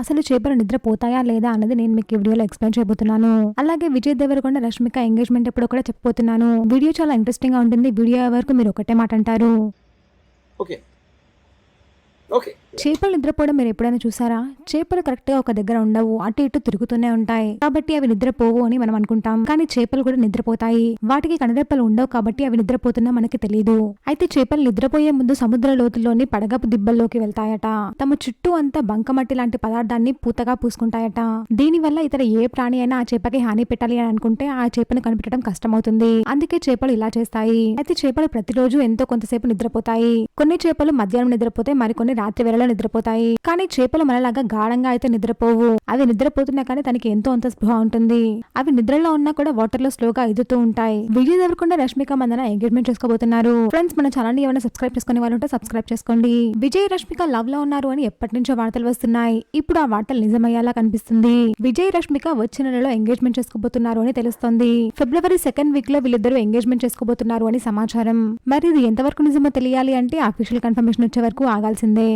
అసలు చేపలు నిద్రపోతాయా లేదా అన్నది నేను మీకు ఈ వీడియోలో ఎక్స్ప్లెయిన్ చేయబోతున్నాను. అలాగే విజయ్ దేవరకొండ రష్మిక ఎంగేజ్మెంట్ ఎప్పుడు కూడా చెప్పబోతున్నాను. వీడియో చాలా ఇంట్రెస్టింగ్గా ఉంటుంది. వీడియో వరకు మీరు ఒకటే మాట అంటారు. ఓకే ఓకే చేపలు నిద్రపోవడం మీరు ఎప్పుడైనా చూసారా? చేపలు కరెక్ట్గా ఒక దగ్గర ఉండవు అటు ఇటు తిరుగుతూనే ఉంటాయి. కాబట్టి అవి నిద్రపోవు అని మనం అనుకుంటాం. కానీ చేపలు కూడా నిద్రపోతాయి. వాటికి కనురెప్పలు ఉండవు కాబట్టి అవి నిద్రపోతున్నా మనకి తెలియదు అయితే చేపలు నిద్రపోయే ముందు సముద్ర లోతుల్లోని పడగపు దిబ్బల్లోకి వెళ్తాయట. తమ చుట్టూ అంతా బంకమట్టి లాంటి పదార్థాన్ని పూతగా పూసుకుంటాయట. దీని వల్ల ఇతర ఏ ప్రాణి అయినా ఆ చేపకి హాని పెట్టాలి అని అనుకుంటే ఆ చేపను కనిపెట్టడం కష్టమవుతుంది. అందుకే చేపలు ఇలా చేస్తాయి. అయితే చేపలు ప్రతిరోజు ఎంతో కొంతసేపు నిద్రపోతాయి. కొన్ని చేపలు మధ్యాహ్నం నిద్రపోతే మరికొన్ని రాత్రి వేళలో నిద్రపోతాయి. కానీ చేపలు మనలాగా గాఢంగా అయితే నిద్రపోవు. అవి నిద్రపోతున్నా కానీ తనకి ఎంతో అంత స్పృహ ఉంటుంది. అవి నిద్రలో ఉన్నా కూడా వాటర్లో స్లోగా ఎదుతూ ఉంటాయి. విజయ్ దేవరకొండ రష్మిక మందన ఎంగేజ్మెంట్ చేసుకోబోతున్నారు. ఫ్రెండ్స్ మన ఛానల్ ఏమైనా సబ్స్క్రైబ్ చేసుకునే వాళ్ళు ఉంటే సబ్స్క్రైబ్ చేసుకోండి. విజయ్ రష్మిక లవ్లో ఉన్నారు అని ఎప్పటి నుంచో వార్తలు వస్తున్నాయి. ఇప్పుడు ఆ వార్తలు నిజమయ్యేలా కనిపిస్తుంది. విజయ్ రష్మిక వచ్చే నెలలో ఎంగేజ్మెంట్ చేసుకోబోతున్నారు అని తెలుస్తోంది. ఫిబ్రవరి సెకండ్ వీక్లో వీళ్ళిద్దరూ ఎంగేజ్మెంట్ చేసుకోబోతున్నారు అని సమాచారం. మరి ఇది ఎంతవరకు నిజమో తెలియాలి అంటే అఫీషియల్ కన్ఫర్మేషన్ వచ్చే వరకు ఆగాల్సిందే.